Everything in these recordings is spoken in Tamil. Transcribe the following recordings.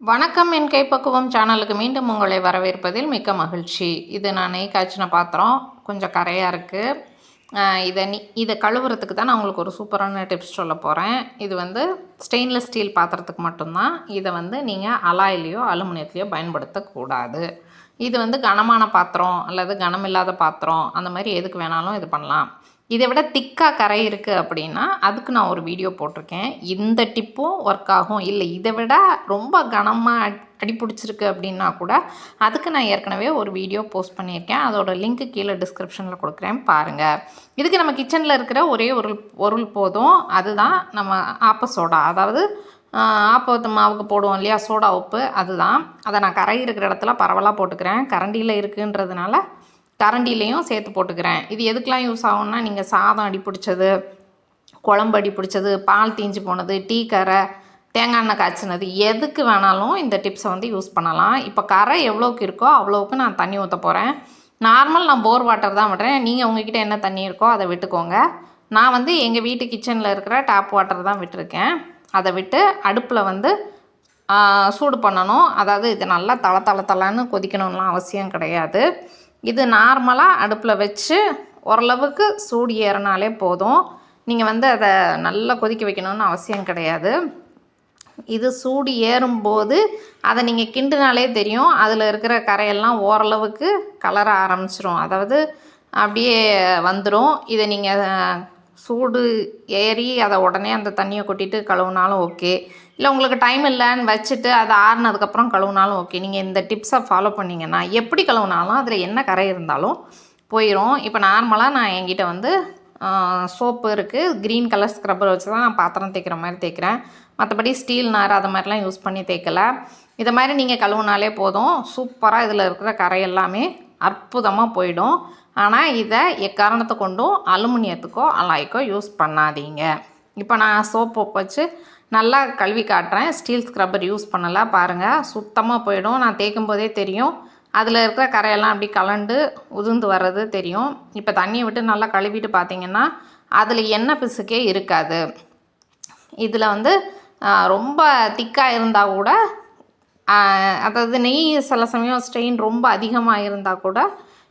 வணக்கம் என் கைப்பக்குவம் சேனலுக்கு மீண்டும் உங்களை வரவேற்பதில் மிக்க மகிழ்ச்சி. இது நான் நெய் காய்ச்சின பாத்திரம் கொஞ்சம் கரையாக இருக்குது இதை நீ இதை கழுவுறதுக்கு தான் நான் உங்களுக்கு ஒரு சூப்பரான டிப்ஸ் சொல்ல போகிறேன் இது வந்து ஸ்டெயின்லெஸ் ஸ்டீல் பாத்திரத்துக்கு மட்டும்தான். இதை வந்து நீங்கள் அலாயிலையோ அலுமினியத்திலையோ பயன்படுத்தக்கூடாது. இது வந்து கனமான பாத்திரம் அல்லது கனமில்லாத பாத்திரம் அந்த மாதிரி எதுக்கு வேணாலும் இது பண்ணலாம். இதை விட திக்காக கரை இருக்குது அப்படின்னா அதுக்கு நான் ஒரு வீடியோ போட்டிருக்கேன். இந்த டிப்பும் ஒர்க் ஆகும். இல்லை இதை விட ரொம்ப கனமாக அடி பிடிச்சிருக்கு அப்படின்னா கூட அதுக்கு நான் ஏற்கனவே ஒரு வீடியோ போஸ்ட் பண்ணியிருக்கேன். அதோட லிங்க்கு கீழே டிஸ்கிரிப்ஷனில் கொடுக்குறேன். பாருங்கள் இதுக்கு நம்ம கிச்சனில் இருக்கிற ஒரே ஒரு பொருள் போதும். அதுதான் நம்ம ஆப்ப சோடா. அதாவது ஆப்பத்து மாவுக்கு போடுவோம் இல்லையா? சோடா உப்பு. அதுதான். அதை நான் கரை இருக்கிற இடத்துல பரவலாக போட்டுக்கிறேன். கரண்டியில் இருக்குன்றதுனால கரண்டிலையும் சேர்த்து போட்டுக்கிறேன். இது எதுக்கெலாம் யூஸ் ஆகும்னா நீங்கள் சாதம் அடி பிடிச்சது குழம்பு அடி பிடிச்சது பால் தீஞ்சு போனது டீ கரை தேங்காய் எண்ணெய் காய்ச்சினது எதுக்கு வேணாலும் இந்த டிப்ஸை வந்து யூஸ் பண்ணலாம். இப்போ கரை எவ்வளோக்கு இருக்கோ அவ்வளோவுக்கு நான் தண்ணி ஊற்ற போகிறேன் நார்மல் நான் போர் வாட்டர் தான் விடுறேன். நீங்கள் உங்ககிட்ட என்ன தண்ணி இருக்கோ அதை விட்டுக்கோங்க. நான் வந்து எங்கள் வீட்டு கிச்சனில் இருக்கிற டேப் வாட்டர் தான் விட்டுருக்கேன். அதை விட்டு அடுப்பில் வந்து சூடு பண்ணணும். அதாவது இது நல்லா தள தள தளன்னு கொதிக்கணும்லாம் அவசியம் கிடையாது. இது நார்மலாக அடுப்பில் வச்சு ஓரளவுக்கு சூடு ஏறினாலே போதும். நீங்கள் வந்து அதை நல்லா கொதிக்க வைக்கணும்னு அவசியம் கிடையாது. இது சூடு ஏறும்போது அதை நீங்கள் கிண்டுனாலே தெரியும். அதில் இருக்கிற கரையெல்லாம் ஓரளவுக்கு கலர ஆரம்பிச்சிரும். அதாவது அப்படியே வந்துடும் இதை நீங்கள் சூடு ஏறி அதை உடனே அந்த தண்ணியை கொட்டிட்டு கழுவுனாலும் ஓகே. இல்லை உங்களுக்கு டைம் இல்லைன்னு வச்சுட்டு அதை ஆறுனதுக்கப்புறம் கழுவுனாலும் ஓகே. நீங்கள் இந்த டிப்ஸை ஃபாலோ பண்ணிங்கன்னா எப்படி கழுவுனாலும் அதில் என்ன கரை இருந்தாலும் போயிடும் இப்போ நார்மலாக நான் என்கிட்ட வந்து சோப்பு இருக்குது க்ரீன் கலர் ஸ்க்ரப்பர் வச்சு தான் நான் பாத்திரம் தேய்க்கிற மாதிரி தேய்க்கிறேன். மற்றபடி ஸ்டீல் நார் அதை மாதிரிலாம் யூஸ் பண்ணி தேய்க்கல. இதை மாதிரி நீங்கள் கழுவுனாலே போதும். சூப்பராக இதில் இருக்கிற கரை எல்லாமே அற்புதமாக போயிடும். ஆனால் இதை எக்காரணத்தை கொண்டும் அலுமினியத்துக்கோ அலாய்க்கோ யூஸ் பண்ணாதீங்க. இப்போ நான் சோப்பு வச்சு நல்லா கழுவி காட்டுறேன். ஸ்டீல் ஸ்க்ரப்பர் யூஸ் பண்ணலை பாருங்கள் சுத்தமாக போயிடும். நான் தேய்க்கும் போதே தெரியும். அதில் இருக்கிற கரையெல்லாம் அப்படி கலண்டு உதிர்ந்து வர்றது தெரியும். இப்போ தண்ணியை விட்டு நல்லா கழுவிட்டு பார்த்தீங்கன்னா அதில் எண்ணெய் பிசுக்கே இருக்காது. இதில் வந்து ரொம்ப திக்காக இருந்தால் கூட அதாவது நெய் சில சமயம் ஸ்ட்ரெயின் ரொம்ப அதிகமாக இருந்தால் கூட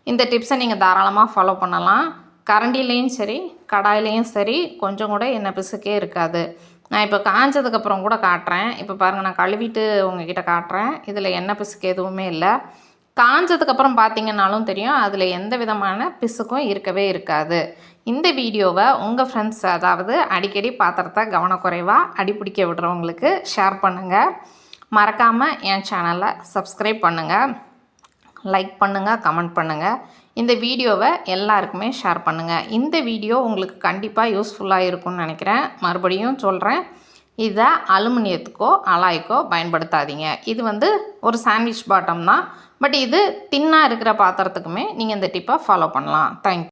இந்த டிப்ஸை நீங்கள் தாராளமாக ஃபாலோ பண்ணலாம். கரண்டிலையும் சரி கடாயிலையும் சரி கொஞ்சம் கூட எண்ணெய் பிசுக்கே இருக்காது. நான் இப்போ காஞ்சதுக்கப்புறம் கூட காட்டுறேன். இப்போ பாருங்கள் நான் கழுவிட்டு உங்ககிட்ட காட்டுறேன். இதில் எண்ணெய் பிசுக்கு எதுவுமே இல்லை. காஞ்சதுக்கப்புறம் பார்த்தீங்கன்னாலும் தெரியும் அதில் எந்த விதமான பிசுக்கும் இருக்கவே இருக்காது. இந்த வீடியோவை உங்கள் ஃப்ரெண்ட்ஸ் அதாவது அடிக்கடி பாத்திரத்தை கவனக்குறைவாக அடிப்பிடிக்க விடுறவங்களுக்கு ஷேர் பண்ணுங்கள் மறக்காமல் என் சேனலை சப்ஸ்கிரைப் பண்ணுங்கள் லைக் பண்ணுங்கள் கமெண்ட் பண்ணுங்கள் இந்த வீடியோவை எல்லாருக்குமே ஷேர் பண்ணுங்கள் இந்த வீடியோ உங்களுக்கு கண்டிப்பாக யூஸ்ஃபுல்லாக இருக்கும்னு நினைக்கிறேன். மறுபடியும் சொல்கிறேன் இதை அலுமினியத்துக்கோ அலாய்க்கோ பயன்படுத்தாதீங்க. இது வந்து ஒரு சாண்ட்விச் பாட்டம் தான். பட் இது தின்னாக இருக்கிற பாத்திரத்துக்குமே நீங்கள் இந்த டிப்பை ஃபாலோ பண்ணலாம். தேங்க்யூ